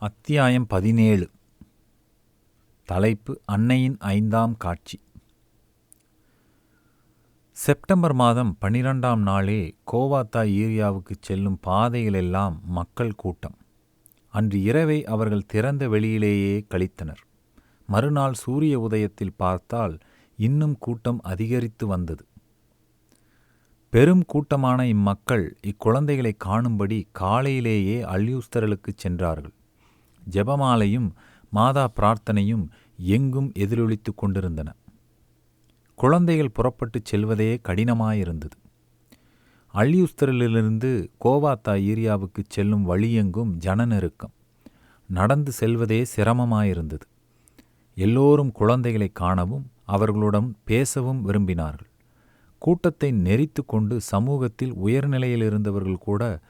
அத்தியாயம் பதினேழு. தலைப்பு அன்னையின் ஐந்தாம் காட்சி. செப்டம்பர் மாதம் பன்னிரெண்டாம் நாளே கோவாத்தா ஏரியாவுக்கு செல்லும் பாதையிலெல்லாம் மக்கள் கூட்டம். அன்று இரவை அவர்கள் திறந்த வெளியிலேயே கழித்தனர். மறுநாள் சூரிய உதயத்தில் பார்த்தால் இன்னும் கூட்டம் அதிகரித்து வந்தது. பெரும் கூட்டமான இம்மக்கள் இக்குழந்தைகளை காணும்படி காலையிலேயே அல்யூஸ்தரலுக்குச் சென்றார்கள். ஜெபமாலையும் மாதா பிரார்த்தனையும் எங்கும் எதிரொலித்து கொண்டிருந்தன. குழந்தைகள் புறப்பட்டுச் செல்வதே கடினமாயிருந்தது. அள்ளியுஸ்தரிலிருந்து கோவாத்தா ஏரியாவுக்குச் செல்லும் வழியெங்கும் ஜன நெருக்கம் நடந்து செல்வதே சிரமமாயிருந்தது. எல்லோரும் குழந்தைகளை காணவும் அவர்களுடன் பேசவும் விரும்பினார்கள். கூட்டத்தை நெறித்து கொண்டு சமூகத்தில் உயர்நிலையில் இருந்தவர்கள் கூட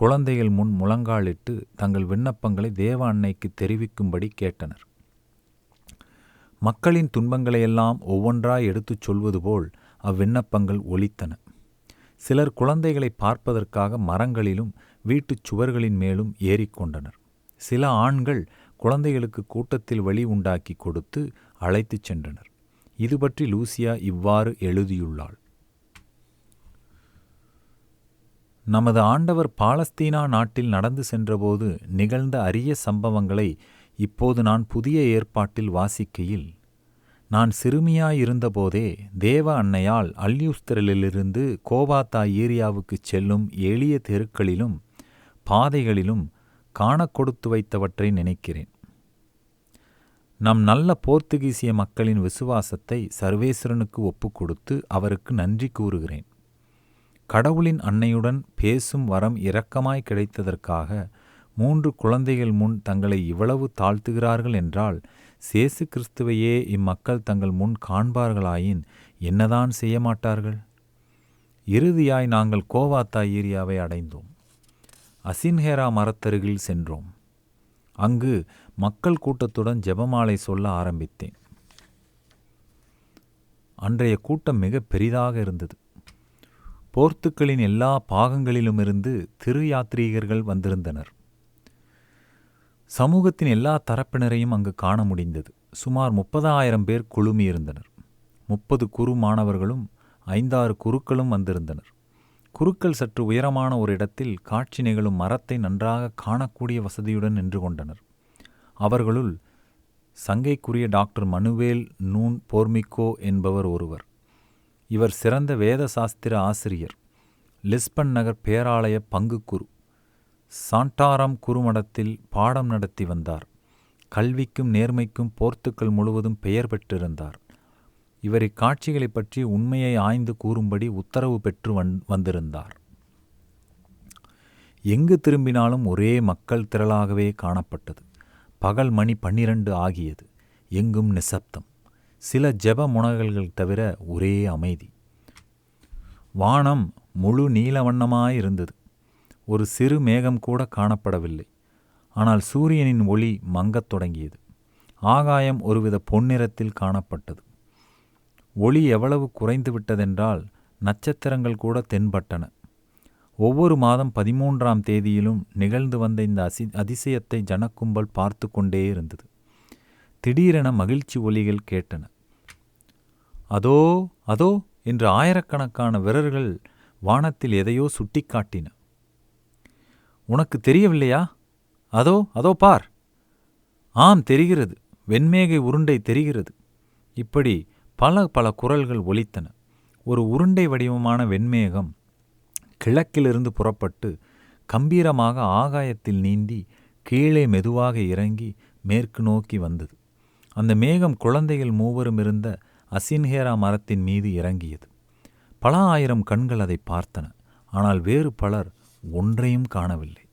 குழந்தைகள் முன் முழங்காலிட்டு தங்கள் விண்ணப்பங்களை தேவ அன்னைக்கு தெரிவிக்கும்படி கேட்டனர். மக்களின் துன்பங்களையெல்லாம் ஒவ்வொன்றாய் எடுத்துச் சொல்வது போல் அவ்விண்ணப்பங்கள் ஒலித்தன. சிலர் குழந்தைகளை பார்ப்பதற்காக மரங்களிலும் வீட்டுச் சுவர்களின் மேலும் ஏறிக்கொண்டனர் சில ஆண்கள் குழந்தைகளுக்கு கூட்டத்தில் வழி உண்டாக்கி கொடுத்து அழைத்துச் சென்றனர். இது பற்றி லூசியா இவ்வாறு எழுதியுள்ளாள். நமது ஆண்டவர் பாலஸ்தீனா நாட்டில் நடந்து சென்றபோது நிகழ்ந்த அரிய சம்பவங்களை இப்போது நான் புதிய ஏற்பாட்டில் வாசிக்கையில் நான் சிறுமியாயிருந்தபோதே தேவ அன்னையால் அல்யூஸ்திரலிலிருந்து கோவாத்தா ஏரியாவுக்குச் செல்லும் எளிய தெருக்களிலும் பாதைகளிலும் காண கொடுத்து வைத்தவற்றை நினைக்கிறேன். நம் நல்ல போர்த்துகீசிய மக்களின் விசுவாசத்தை சர்வேஸ்வரனுக்கு ஒப்புக்கொடுத்து அவருக்கு நன்றி கூறுகிறேன். கடவுளின் அன்னையுடன் பேசும் வரம் இரக்கமாய் கிடைத்ததற்காக மூன்று குழந்தைகள் முன் தங்களை இவ்வளவு தாழ்த்துகிறார்கள் என்றால் சேசு கிறிஸ்துவையே இம்மக்கள் தங்கள் முன் காண்பார்களாயின் என்னதான் செய்ய மாட்டார்கள்? இறுதியாய் நாங்கள் கோவாத்தா ஏரியாவை அடைந்தோம். அசின்ஹேரா மரத்தருகில் சென்றோம். அங்கு மக்கள் கூட்டத்துடன் ஜெபமாலை சொல்ல ஆரம்பித்தேன். அன்றைய கூட்டம் மிக பெரிதாக இருந்தது. போர்த்துக்களின் எல்லா பாகங்களிலுமிருந்து திரு யாத்ரீகர்கள் வந்திருந்தனர். சமூகத்தின் எல்லா தரப்பினரையும் அங்கு காண முடிந்தது. சுமார் முப்பதாயிரம் பேர் குழுமியிருந்தனர். முப்பது குரு மாணவர்களும் ஐந்தாறு குருக்களும் வந்திருந்தனர். குருக்கள் சற்று உயரமான ஒரு இடத்தில் காட்சி நிகழும் மரத்தை நன்றாக காணக்கூடிய வசதியுடன் நின்று கொண்டனர். அவர்களுள் சங்கைக்குரிய டாக்டர் மனுவேல் நூன் போர்மிக்கோ என்பவர் ஒருவர். இவர் சிறந்த வேத சாஸ்திர ஆசிரியர். லிஸ்பன் நகர் பேராலய பங்கு குரு சாண்டாராம் குருமடத்தில் பாடம் நடத்தி வந்தார். கல்விக்கும் நேர்மைக்கும் போர்த்துக்கள் முழுவதும் பெயர் பெற்றிருந்தார். இவர் இக்காட்சிகளைப் பற்றி உண்மையை ஆய்ந்து கூறும்படி உத்தரவு பெற்று வந் வந்திருந்தார். எங்கு திரும்பினாலும் ஒரே மக்கள் திரளாகவே காணப்பட்டது. பகல் மணி பன்னிரண்டு ஆகியது. எங்கும் நிசப்தம். சில ஜெப முனகல்கள் தவிர ஒரே அமைதி. வானம் முழு நீல வண்ணமாயிருந்தது ஒரு சிறு மேகம் கூட காணப்படவில்லை. ஆனால் சூரியனின் ஒளி மங்கத் தொடங்கியது. ஆகாயம் ஒருவித பொன்னிறத்தில் காணப்பட்டது. ஒளி எவ்வளவு குறைந்து விட்டதென்றால் நட்சத்திரங்கள் கூட தென்பட்டன. ஒவ்வொரு மாதம் பதிமூன்றாம் தேதியிலும் நிகழ்ந்து வந்த இந்த அசி அதிசயத்தை ஜனக்கும்பல் பார்த்து கொண்டே இருந்தது. திடீரென மகிழ்ச்சி ஒலிகள் கேட்டன. அதோ அதோ என்று ஆயிரக்கணக்கான வீரர்கள் வானத்தில் எதையோ சுட்டிக்காட்டின. உனக்கு தெரியவில்லையா? அதோ அதோ பார். ஆம் தெரிகிறது. வெண்மேகை உருண்டை தெரிகிறது. இப்படி பல பல குரல்கள் ஒலித்தன. ஒரு உருண்டை வடிவமான வெண்மேகம் கிழக்கிலிருந்து புறப்பட்டு கம்பீரமாக ஆகாயத்தில் நீந்தி கீழே மெதுவாக இறங்கி மேற்கு நோக்கி வந்தது. அந்த மேகம் குழந்தைகள் மூவரும் இருந்த அசின்ஹேரா மரத்தின் மீது இறங்கியது. பல ஆயிரம் கண்கள் அதை பார்த்தன ஆனால் வேறு பலர் ஒன்றையும் காணவில்லை.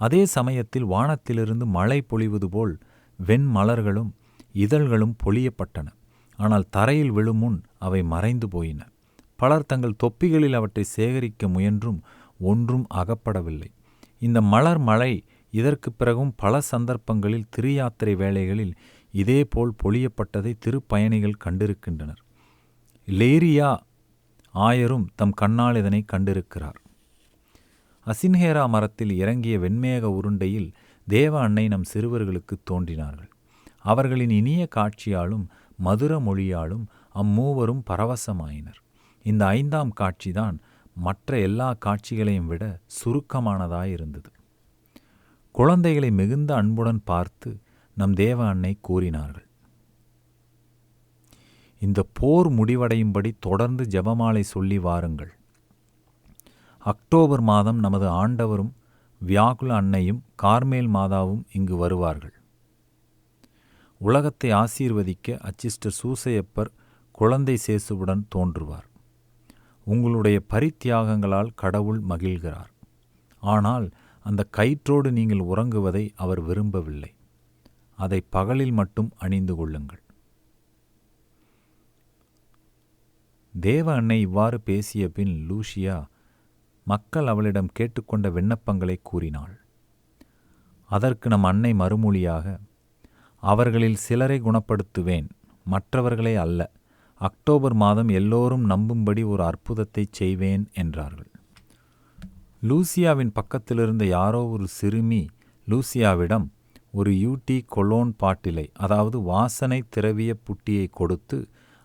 அதே சமயத்தில் வானத்திலிருந்து மழை பொழிவது போல் வெண்மலர்களும் இதழ்களும் பொழியப்பட்டன ஆனால் தரையில் விழும் முன் அவை மறைந்து போயின. பலர் தங்கள் தொப்பிகளில் அவற்றை சேகரிக்க முயன்றும் ஒன்றும் அகப்படவில்லை. இந்த மலர் மழை இதற்கு பிறகும் பல சந்தர்ப்பங்களில் திருயாத்திரை வேளைகளில் இதேபோல் பொழியப்பட்டதை திருப்பயணிகள் கண்டிருக்கின்றனர். லேரியா ஆயரும் தம் கண்ணால் இதனை கண்டிருக்கிறார். அசின்ஹேரா மரத்தில் இறங்கிய வெண்மேக உருண்டையில் தேவ அன்னை நம் சிறுவர்களுக்கு தோன்றினார்கள். அவர்களின் இனிய காட்சியாலும் மதுர மொழியாலும் அம்மூவரும் பரவசமாயினர். இந்த ஐந்தாம் காட்சிதான் மற்ற எல்லா காட்சிகளையும் விட சுருக்கமானதாயிருந்தது. குழந்தைகளை மிகுந்த அன்புடன் பார்த்து நம் தேவ அன்னை கூறினார்கள். இந்த போர் முடிவடையும்படி தொடர்ந்து ஜெபமாலை சொல்லி வாருங்கள். அக்டோபர் மாதம் நமது ஆண்டவரும் வியாகுல அன்னையும் கார்மேல் மாதாவும் இங்கு வருவார்கள். உலகத்தை ஆசீர்வதிக்க அச்சிஸ்டர் சூசையப்பர் குழந்தை சேசுவுடன் தோன்றுவார். உங்களுடைய பரித்தியாகங்களால் கடவுள் மகிழ்கிறார். ஆனால் அந்த கயிற்றோடு நீங்கள் உறங்குவதை அவர் விரும்பவில்லை. அதை பகலில் மட்டும் அணிந்து கொள்ளுங்கள். தேவ அன்னை இவ்வாறு பேசிய பின் லூசியா மக்கள் அவளிடம் கேட்டுக்கொண்ட விண்ணப்பங்களை கூறினாள். அதற்கு நம் அன்னை மறுமொழியாக அவர்களில் சிலரை குணப்படுத்துவேன் மற்றவர்களை அல்ல. அக்டோபர் மாதம் எல்லோரும் நம்பும்படி ஒரு அற்புதத்தை செய்வேன் என்றார்கள். லூசியாவின் பக்கத்திலிருந்த யாரோ ஒரு சிறுமி லூசியாவிடம் ஒரு யூடி கொலோன் பாட்டிலை அதாவது வாசனை திரவிய புட்டியை கொடுத்து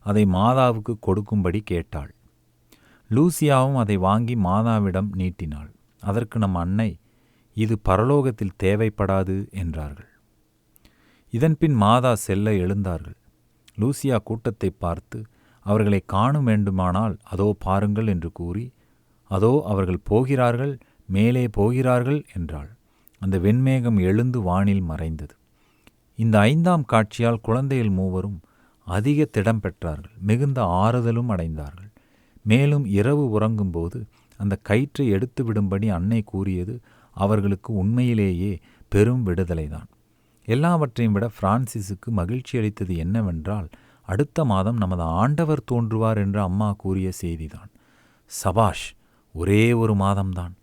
அதை மாதாவுக்கு கொடுக்கும்படி கேட்டாள். லூசியாவும் அதை வாங்கி மாதாவிடம் நீட்டினாள். அதற்கு நம் அன்னை இது பரலோகத்தில் தேவைப்படாது என்றார்கள். இதன்பின் மாதா செல்ல எழுந்தார்கள். லூசியா கூட்டத்தை பார்த்து அவர்களை காணும் வேண்டுமானால் அதோ பாருங்கள் என்று கூறி அதோ அவர்கள் போகிறார்கள் மேலே போகிறார்கள் என்றாள். அந்த வெண்மேகம் எழுந்து வானில் மறைந்தது. இந்த ஐந்தாம் காட்சியால் குழந்தைகள் மூவரும் அதிக திடம் பெற்றார்கள். மிகுந்த ஆறுதலும் அடைந்தார்கள். மேலும் இரவு உறங்கும்போது அந்த கயிற்றை எடுத்து விடும்படி அன்னை கூறியது அவர்களுக்கு உண்மையிலேயே பெரும் விடுதலைதான். எல்லாவற்றையும் விட பிரான்சிஸுக்கு மகிழ்ச்சி அளித்தது என்னவென்றால் அடுத்த மாதம் நமது ஆண்டவர் தோன்றுவார் என்று அம்மா கூறிய செய்திதான். சபாஷ் ஒரே ஒரு மாதம்தான்.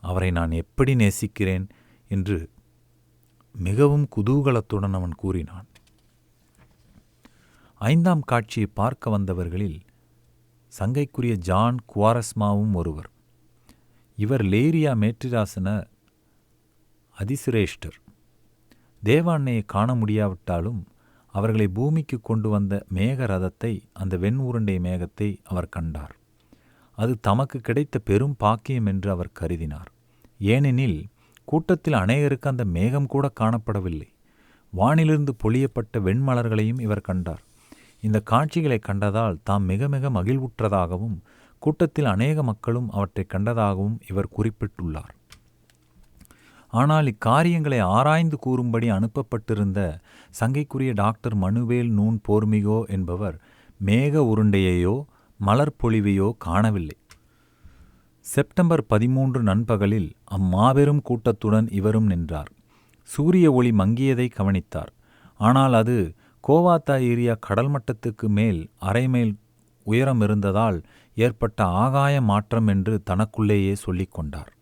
அவரை நான் எப்படி நேசிக்கிறேன்? என்று மிகவும் குதூகலத்துடன் அவன் கூறினான். ஐந்தாம் காட்சியை பார்க்க வந்தவர்களில் சங்கைக்குரிய ஜான் குவாரஸ்மாவும் ஒருவர். இவர் லேரியா மேற்றிராசன அதிசிரேஷ்டர். தேவாண்ணையை காண முடியாவிட்டாலும் அவர்களை பூமிக்கு கொண்டு வந்த மேக ரதத்தை அந்த வெண் உருண்டை மேகத்தை அவர் கண்டார். அது தமக்கு கிடைத்த பெரும் பாக்கியம் என்று அவர் கருதினார். ஏனெனில் கூட்டத்தில் அநேகருக்கு அந்த மேகம் கூட காணப்படவில்லை. வானிலிருந்து பொழியப்பட்ட வெண்மலர்களையும் இவர் கண்டார். இந்த காட்சிகளை கண்டதால் தாம் மிக மிக மகிழ்வுற்றதாகவும் கூட்டத்தில் அநேக மக்களும் அவற்றை கண்டதாகவும் இவர் குறிப்பிட்டுள்ளார். ஆனால் இக்காரியங்களை ஆராய்ந்து கூறும்படி அனுப்பப்பட்டிருந்த சங்கைக்குரிய டாக்டர் மனுவேல் நூன் போர்மிகோ என்பவர் மேக உருண்டையையோ மலர் பொழிவையோ காணவில்லை. செப்டம்பர் பதிமூன்று நண்பகலில் அம்மாபெரும் கூட்டத்துடன் இவரும் நின்றார். சூரிய ஒளி மங்கியதை கவனித்தார். ஆனால் அது கோவாத்தா ஏரியா கடல் மட்டத்துக்கு மேல் அரை மைல் உயரம் இருந்ததால் ஏற்பட்ட ஆகாய மாற்றம் என்று தனக்குள்ளேயே சொல்லிக் கொண்டார்.